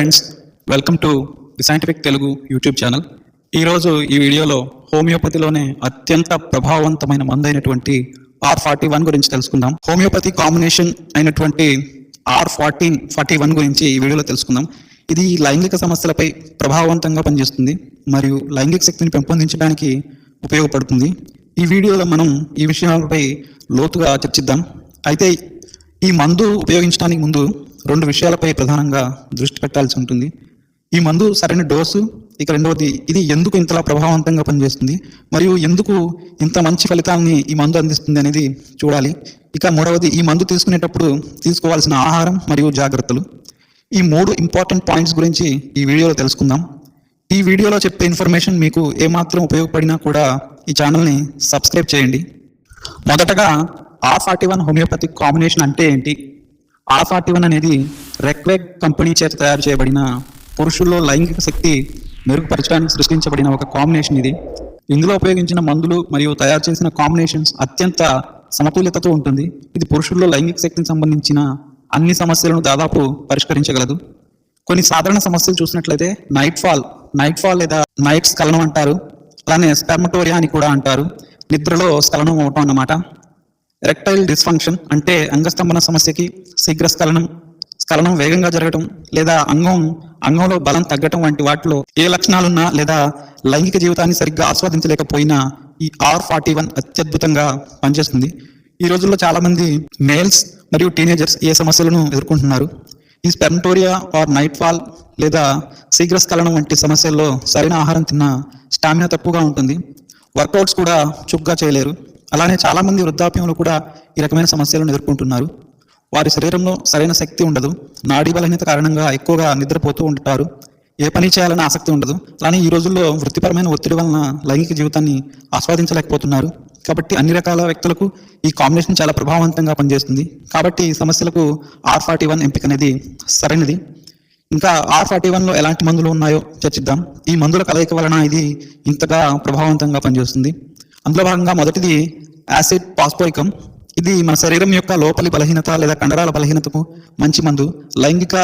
Friends welcome to the scientific Telugu YouTube channel ఈరోజు ఈ వీడియోలో హోమియోపతిలోనే అత్యంత ప్రభావవంతమైన మందు అయినటువంటి ఆర్ ఫార్టీ వన్ గురించి తెలుసుకుందాం. హోమియోపతి కాంబినేషన్ అయినటువంటి ఆర్ ఫార్టీన్ ఫార్టీ వన్ గురించి ఈ వీడియోలో తెలుసుకుందాం. ఇది లైంగిక సమస్యలపై ప్రభావవంతంగా పనిచేస్తుంది మరియు లైంగిక శక్తిని పెంపొందించడానికి ఉపయోగపడుతుంది. ఈ వీడియోలో మనం ఈ విషయాలపై లోతుగా చర్చిద్దాం. అయితే ఈ మందు ఉపయోగించడానికి ముందు రెండు విషయాలపై ప్రధానంగా దృష్టి పెట్టాల్సి ఉంటుంది. ఈ మందు సరైన డోసు ఇక రెండవది ఇది ఎందుకు ఇంతలా ప్రభావవంతంగా పనిచేస్తుంది మరియు ఎందుకు ఇంత మంచి ఫలితాలని ఈ మందు అందిస్తుంది అనేది చూడాలి. ఇక మూడవది ఈ మందు తీసుకునేటప్పుడు తీసుకోవాల్సిన ఆహారం మరియు జాగ్రత్తలు. ఈ మూడు ఇంపార్టెంట్ పాయింట్స్ గురించి ఈ వీడియోలో తెలుసుకుందాం. ఈ వీడియోలో చెప్పే ఇన్ఫర్మేషన్ మీకు ఏమాత్రం ఉపయోగపడినా కూడా ఈ ఛానల్ని సబ్స్క్రైబ్ చేయండి. మొదటగా ఆ ఫార్టీ వన్ హోమియోపతిక్ కాంబినేషన్ అంటే ఏంటి? ఆ ఫార్టీ వన్ అనేది రెక్వెగ్ కంపెనీ చేత తయారు చేయబడిన పురుషుల్లో లైంగిక శక్తి మెరుగుపరచడానికి సృష్టించబడిన ఒక కాంబినేషన్ ఇది. ఇందులో ఉపయోగించిన మందులు మరియు తయారు చేసిన కాంబినేషన్స్ అత్యంత సమతుల్యతతో ఉంటుంది. ఇది పురుషుల్లో లైంగిక శక్తికి సంబంధించిన అన్ని సమస్యలను దాదాపు పరిష్కరించగలదు. కొన్ని సాధారణ సమస్యలు చూసినట్లయితే నైట్ ఫాల్ నైట్ ఫాల్ లేదా నైట్ స్ఖలనం అంటారు. అలానే స్పెర్మటోరియా అని కూడా అంటారు. నిద్రలో స్ఖలనం అవటం అన్నమాట. ఎరెక్టైల్ డిస్ఫంక్షన్ అంటే అంగస్తంభన సమస్యకి శీఘ్ర స్ఖలనం స్ఖలనం వేగంగా జరగటం లేదా అంగం అంగంలో బలం తగ్గటం వంటి వాటిలో ఏ లక్షణాలున్నా లేదా లైంగిక జీవితాన్ని సరిగ్గా ఆస్వాదించలేకపోయినా ఈ ఆర్ ఫార్టీ వన్ అత్యద్భుతంగా పనిచేస్తుంది. ఈ రోజుల్లో చాలామంది మేల్స్ మరియు టీనేజర్స్ ఏ సమస్యలను ఎదుర్కొంటున్నారు? ఈ స్పెర్మటోరియా ఆర్ నైట్ ఫాల్ లేదా శీఘ్ర స్ఖలనం వంటి సమస్యల్లో సరైన ఆహారం తిన్న స్టామినా తక్కువగా ఉంటుంది. వర్కౌట్స్ కూడా చుగ్గా చేయలేరు. అలానే చాలా మంది వృద్ధాప్యంలో కూడా ఈ రకమైన సమస్యలను ఎదుర్కొంటున్నారు. వారి శరీరంలో సరైన శక్తి ఉండదు. నాడీ బలహీనత కారణంగా ఎక్కువగా నిద్రపోతూ ఉంటారు. ఏ పని చేయాలని ఆసక్తి ఉండదు. అలానే ఈ రోజుల్లో వృత్తిపరమైన ఒత్తిడి వలన లైంగిక జీవితాన్ని ఆస్వాదించలేకపోతున్నారు. కాబట్టి అన్ని రకాల వ్యక్తులకు ఈ కాంబినేషన్ చాలా ప్రభావవంతంగా పనిచేస్తుంది. కాబట్టి ఈ సమస్యలకు ఆర్ ఫార్టీ వన్ ఎంపిక అనేది సరైనది. ఇంకా ఆర్ ఫార్టీ వన్లో ఎలాంటి మందులు ఉన్నాయో చర్చిద్దాం. ఈ మందుల కలయిక వలన ఇది ఇంతగా ప్రభావవంతంగా పనిచేస్తుంది. అందులో భాగంగా మొదటిది యాసిడ్ పాస్పోయికం. ఇది మన శరీరం యొక్క లోపలి బలహీనత లేదా కండరాల బలహీనతకు మంచి మందు. లైంగిక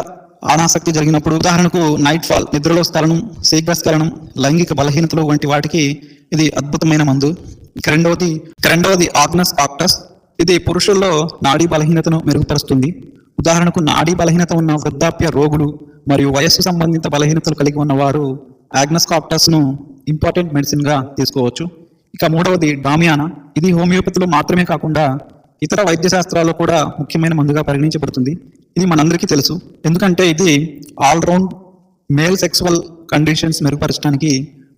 అనాసక్తి జరిగినప్పుడు ఉదాహరణకు నైట్ ఫాల్ నిద్రలో స్ఖలనం శీఘ్రస్ఖలనం లైంగిక బలహీనతలు వంటి వాటికి ఇది అద్భుతమైన మందు. ఇక రెండవది ఇక రెండవది ఆగ్నస్ ఆక్టస్ ఇది పురుషుల్లో నాడీ బలహీనతను మెరుగుపరుస్తుంది. ఉదాహరణకు నాడీ బలహీనత ఉన్న వృద్ధాప్య రోగులు మరియు వయస్సు సంబంధిత బలహీనతలు కలిగి ఉన్న వారు ఆగ్నస్ కాప్టస్ ఇంపార్టెంట్ మెడిసిన్గా తీసుకోవచ్చు. ఇక మూడవది డామియానా. ఇది హోమియోపతిలో మాత్రమే కాకుండా ఇతర వైద్య శాస్త్రాల్లో కూడా ముఖ్యమైన మందుగా పరిగణించబడుతుంది. ఇది మనందరికీ తెలుసు. ఎందుకంటే ఇది ఆల్రౌండ్ మేల్ సెక్సువల్ కండిషన్స్ మెరుగుపరచడానికి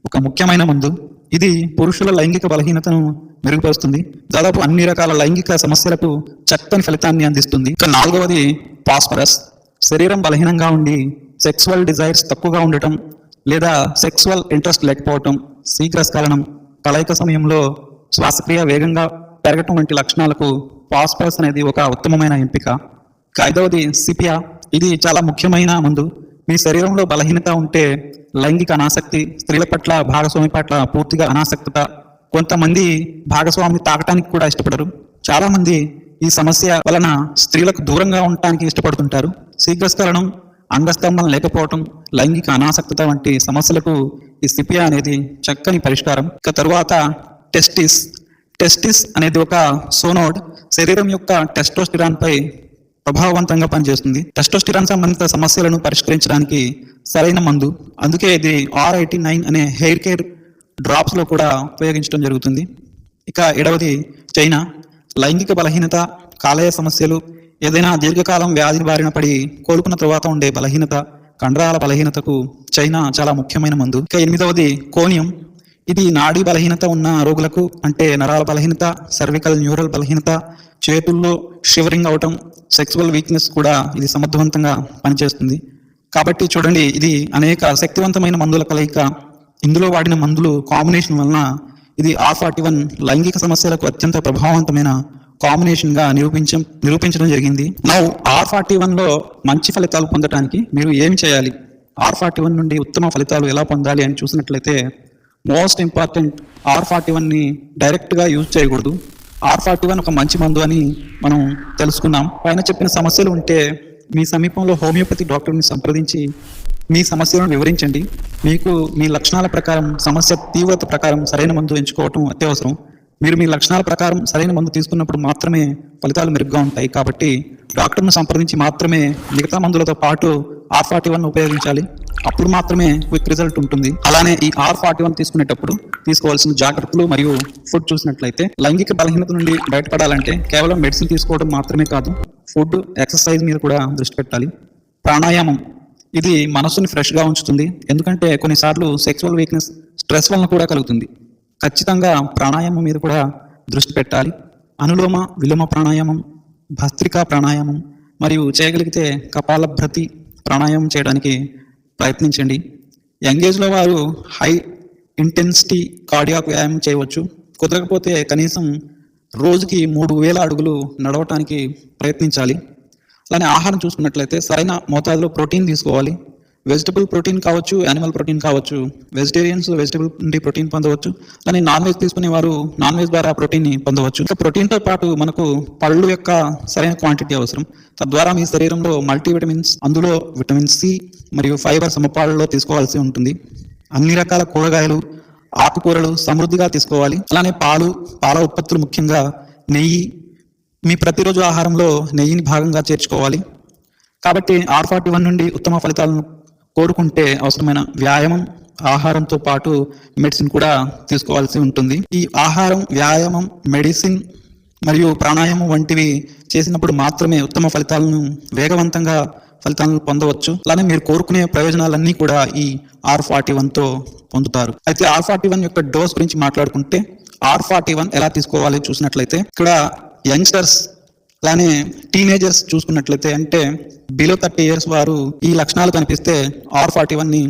ఒక ముఖ్యమైన మందు. ఇది పురుషుల లైంగిక బలహీనతను మెరుగుపరుస్తుంది. దాదాపు అన్ని రకాల లైంగిక సమస్యలకు చక్కని ఫలితాన్ని అందిస్తుంది. ఇక నాలుగవది పాస్పరస్ శరీరం బలహీనంగా ఉండి సెక్సువల్ డిజైర్స్ తక్కువగా ఉండటం లేదా సెక్సువల్ ఇంట్రెస్ట్ లేకపోవటం శీఘ్రస్ఖలనం కలయిక సమయంలో శ్వాసక్రియ వేగంగా పెరగటం వంటి లక్షణాలకు పాస్పరస్ అనేది ఒక ఉత్తమమైన ఎంపిక. ఐదవది సిపియా. ఇది చాలా ముఖ్యమైన మందు. మీ శరీరంలో బలహీనత ఉంటే లైంగిక అనాసక్తి స్త్రీల పట్ల భాగస్వామి పట్ల పూర్తిగా అనాసక్తత కొంతమంది భాగస్వామిని తాకటానికి కూడా ఇష్టపడరు. చాలామంది ఈ సమస్య వలన స్త్రీలకు దూరంగా ఉండటానికి ఇష్టపడుతుంటారు. శీఘ్రస్కరణం అంగస్తంభం లేకపోవటం లైంగిక అనాసక్తత వంటి సమస్యలకు ఈ సిపియా అనేది చక్కని పరిష్కారం. ఇక తరువాత టెస్టిస్. టెస్టిస్ అనేది ఒక సోనోడ్. శరీరం యొక్క టెస్టోస్టిరాన్ పై ప్రభావవంతంగా పనిచేస్తుంది. టెస్టోస్టిరాన్ సంబంధిత సమస్యలను పరిష్కరించడానికి సరైన మందు. అందుకే ఇది ఆర్ ఎయిటీ నైన్ అనే హెయిర్ కేర్ డ్రాప్స్లో కూడా ఉపయోగించడం జరుగుతుంది. ఇక ఏడవది చైనా. లైంగిక బలహీనత కాలేయ సమస్యలు ఏదైనా దీర్ఘకాలం వ్యాధి బారిన పడి కోలుకున్న తర్వాత ఉండే బలహీనత కండరాల బలహీనతకు చైనా చాలా ముఖ్యమైన మందు. ఇక ఎనిమిదవది కోనియం. ఇది నాడీ బలహీనత ఉన్న రోగులకు అంటే నరాల బలహీనత సర్వికల్ న్యూరల్ బలహీనత చేతుల్లో షివరింగ్ అవటం సెక్సువల్ వీక్నెస్ కూడా ఇది సమర్థవంతంగా పనిచేస్తుంది. కాబట్టి చూడండి ఇది అనేక శక్తివంతమైన మందుల కలయిక. ఇందులో వాడిన మందులు కాంబినేషన్ వలన ఇది ఆ ఫార్టీ వన్ లైంగిక సమస్యలకు అత్యంత ప్రభావవంతమైన కాంబినేషన్గా నిరూపించం నిరూపించడం జరిగింది. నౌ ఆర్ ఫార్టీ వన్లో మంచి ఫలితాలు పొందడానికి మీరు ఏమి చేయాలి? ఆర్ ఫార్టీ వన్ నుండి ఉత్తమ ఫలితాలు ఎలా పొందాలి అని చూసినట్లయితే మోస్ట్ ఇంపార్టెంట్ ఆర్ ఫార్టీ వన్ని డైరెక్ట్గా యూజ్ చేయకూడదు. ఆర్ ఫార్టీ వన్ ఒక మంచి మందు అని మనం తెలుసుకున్నాం. పైన చెప్పిన సమస్యలు ఉంటే మీ సమీపంలో హోమియోపతి డాక్టర్ని సంప్రదించి మీ సమస్యలను వివరించండి. మీకు మీ లక్షణాల ప్రకారం సమస్య తీవ్రత ప్రకారం సరైన మందు ఎంచుకోవటం అత్యవసరం. మీరు మీ లక్షణాల ప్రకారం సరైన మందు తీసుకున్నప్పుడు మాత్రమే ఫలితాలు మెరుగ్గా ఉంటాయి. కాబట్టి డాక్టర్ను సంప్రదించి మాత్రమే మిగతా మందులతో పాటు ఆర్ ఫార్టీ వన్ ఉపయోగించాలి. అప్పుడు మాత్రమే క్విక్ రిజల్ట్ ఉంటుంది. అలానే ఈ ఆర్ ఫార్టీ వన్ తీసుకునేటప్పుడు తీసుకోవాల్సిన జాగ్రత్తలు మరియు ఫుడ్ చూసినట్లయితే లైంగిక బలహీనత నుండి బయటపడాలంటే కేవలం మెడిసిన్ తీసుకోవడం మాత్రమే కాదు ఫుడ్ ఎక్సర్సైజ్ మీద కూడా దృష్టి పెట్టాలి. ప్రాణాయామం ఇది మనసుని ఫ్రెష్గా ఉంచుతుంది. ఎందుకంటే కొన్నిసార్లు సెక్సువల్ వీక్నెస్ స్ట్రెస్ వలన కూడా కలుగుతుంది. ఖచ్చితంగా ప్రాణాయామం మీద కూడా దృష్టి పెట్టాలి. అనులోమ విలోమ ప్రాణాయామం భస్త్రికా ప్రాణాయామం మరియు చేయగలిగితే కపాలభ్రతి ప్రాణాయామం చేయడానికి ప్రయత్నించండి. యంగేజ్లో వారు హై ఇంటెన్సిటీ కార్డియాక్ వ్యాయామం చేయవచ్చు. కుదరకపోతే కనీసం రోజుకి మూడు వేల అడుగులు నడవటానికి ప్రయత్నించాలి. అలానే ఆహారం చూసుకున్నట్లయితే సరైన మోతాదులో ప్రోటీన్ తీసుకోవాలి. వెజిటబుల్ ప్రోటీన్ కావచ్చు యానిమల్ ప్రోటీన్ కావచ్చు వెజిటేరియన్స్ వెజిటబుల్ నుండి ప్రోటీన్ పొందవచ్చు. కానీ నాన్ వెజ్ తీసుకునే వారు నాన్ వెజ్ ద్వారా ప్రోటీన్ని పొందవచ్చు. ఇంకా ప్రోటీన్తో పాటు మనకు పళ్ళు యొక్క సరైన క్వాంటిటీ అవసరం. తద్వారా మీ శరీరంలో మల్టీవిటమిన్స్ అందులో విటమిన్ సి మరియు ఫైబర్ సమపాలలో తీసుకోవాల్సి ఉంటుంది. అన్ని రకాల కూరగాయలు ఆకుకూరలు సమృద్ధిగా తీసుకోవాలి. అలానే పాలు పాల ఉత్పత్తులు ముఖ్యంగా నెయ్యి. మీ ప్రతిరోజు ఆహారంలో నెయ్యిని భాగంగా చేర్చుకోవాలి. కాబట్టి ఆర్ ఫార్టీ వన్ నుండి ఉత్తమ ఫలితాలను కోరుకుంటే అవసరమైన వ్యాయామం ఆహారంతో పాటు మెడిసిన్ కూడా తీసుకోవాల్సి ఉంటుంది. ఈ ఆహారం వ్యాయామం మెడిసిన్ మరియు ప్రాణాయామం వంటివి చేసినప్పుడు మాత్రమే ఉత్తమ ఫలితాలను వేగవంతంగా ఫలితాలను పొందవచ్చు. అలానే మీరు కోరుకునే ప్రయోజనాలన్నీ కూడా ఈ ఆర్ ఫార్టీ వన్తో పొందుతారు. అయితే ఆర్ ఫార్టీ వన్ యొక్క డోస్ గురించి మాట్లాడుకుంటే ఆర్ ఫార్టీ వన్ ఎలా తీసుకోవాలి చూసినట్లయితే ఇక్కడ యంగ్స్టర్స్ అలానే టీనేజర్స్ చూసుకున్నట్లయితే అంటే బిలో థర్టీ ఇయర్స్ వారు ఈ లక్షణాలు కనిపిస్తే ఆర్ ఫార్టీ వన్ని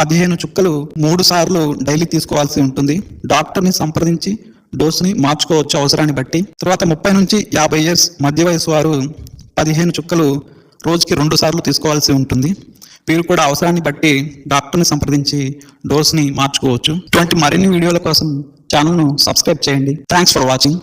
పదిహేను చుక్కలు మూడు సార్లు డైలీ తీసుకోవాల్సి ఉంటుంది. డాక్టర్ని సంప్రదించి డోస్ని మార్చుకోవచ్చు అవసరాన్ని బట్టి. తర్వాత ముప్పై నుంచి యాభై ఇయర్స్ మధ్య వయసు వారు పదిహేను చుక్కలు రోజుకి రెండు సార్లు తీసుకోవాల్సి ఉంటుంది. వీరు కూడా అవసరాన్ని బట్టి డాక్టర్ని సంప్రదించి డోస్ని మార్చుకోవచ్చు. ఇటువంటి మరిన్ని వీడియోల కోసం ఛానల్ను సబ్స్క్రైబ్ చేయండి. Thanks for watching